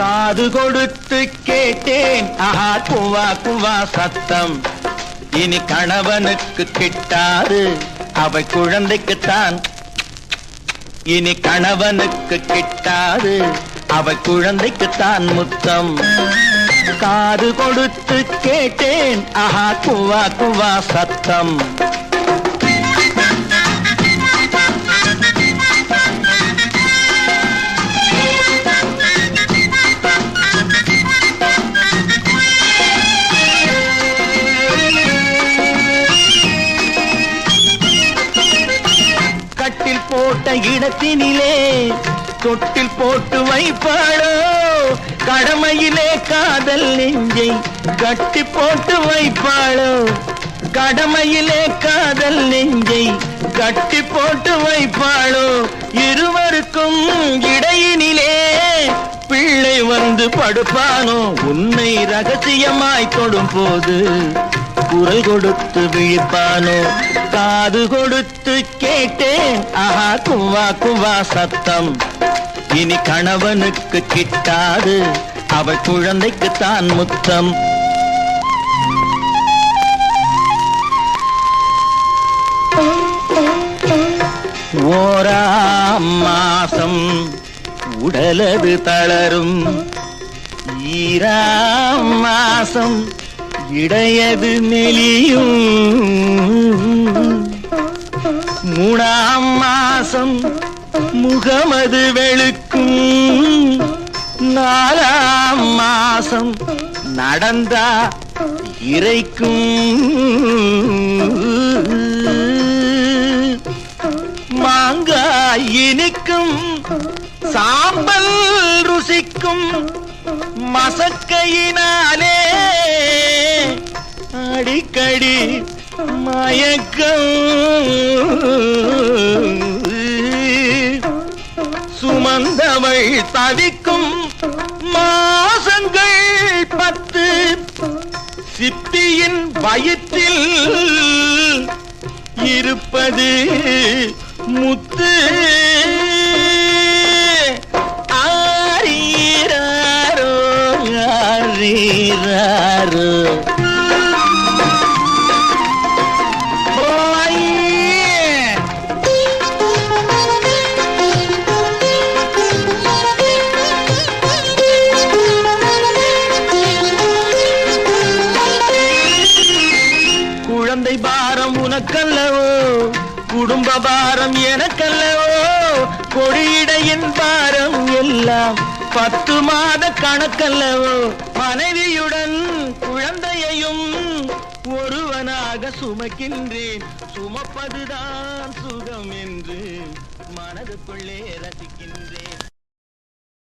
காது கொடுத்து கேட்டேன். ஆஹா குவா குவா சத்தம். இனி கணவனுக்கு கிட்டாது. அவை குழந்தைக்குத்தான். இனி கணவனுக்கு கிட்டாது. அவை குழந்தைக்குத்தான் முத்தம். காது கொடுத்து கேட்டேன். ஆஹா குவா குவா சத்தம். கட்டில் இடத்தினிலே தொட்டில் போட்டு வைப்பாளோ? கடமையிலே காதல் நெஞ்சை கட்டி போட்டு வைப்பாளோ? கடமையிலே காதல் நெஞ்சை கட்டி போட்டு வைப்பாளோ? இருவருக்கும் இடையினிலே பிள்ளை வந்து படுப்பானோ? உன்னை ரகசியமாய் தொடும் போது குரல் கொடுத்து விழிப்பானோ? காது கொடுத்து கேட்டேன். ஆஹா குவா குவா சத்தம். இனி கணவனுக்கு கிட்டாது. அவள் குழந்தைக்கு தான் முத்தம். ஓரா மாசம் உடலது தளரும். ஈரா மாசம் இடையது மெலியும். மூணாம் மாசம் முகமது வெளுக்கும். நாலாம் மாசம் நடந்தா இறைக்கும். மாங்காய் இனிக்கும் சாம்பல் ருசிக்கும் மசக்கையினாலே அடிக்கடி மயக்கம். சுமந்தவள் தவிக்கும் மாசங்கள் பத்து. சிப்பியின் வயிற்றில் இருப்பது முத்து. குழந்தை பாரம் உனக்கல்லவோ? குடும்ப பாரம் எனக்கல்லவோ? கொடியிடையின் பாரம் எல்லாம் பத்து மாத கணக்கல்லவோ? மனைவியுடன் குழந்தையையும் ஒருவனாக சுமக்கின்றேன். சுமப்பதுதான் சுகம் என்று மனதுக்குள்ளே ரசிக்கின்றேன்.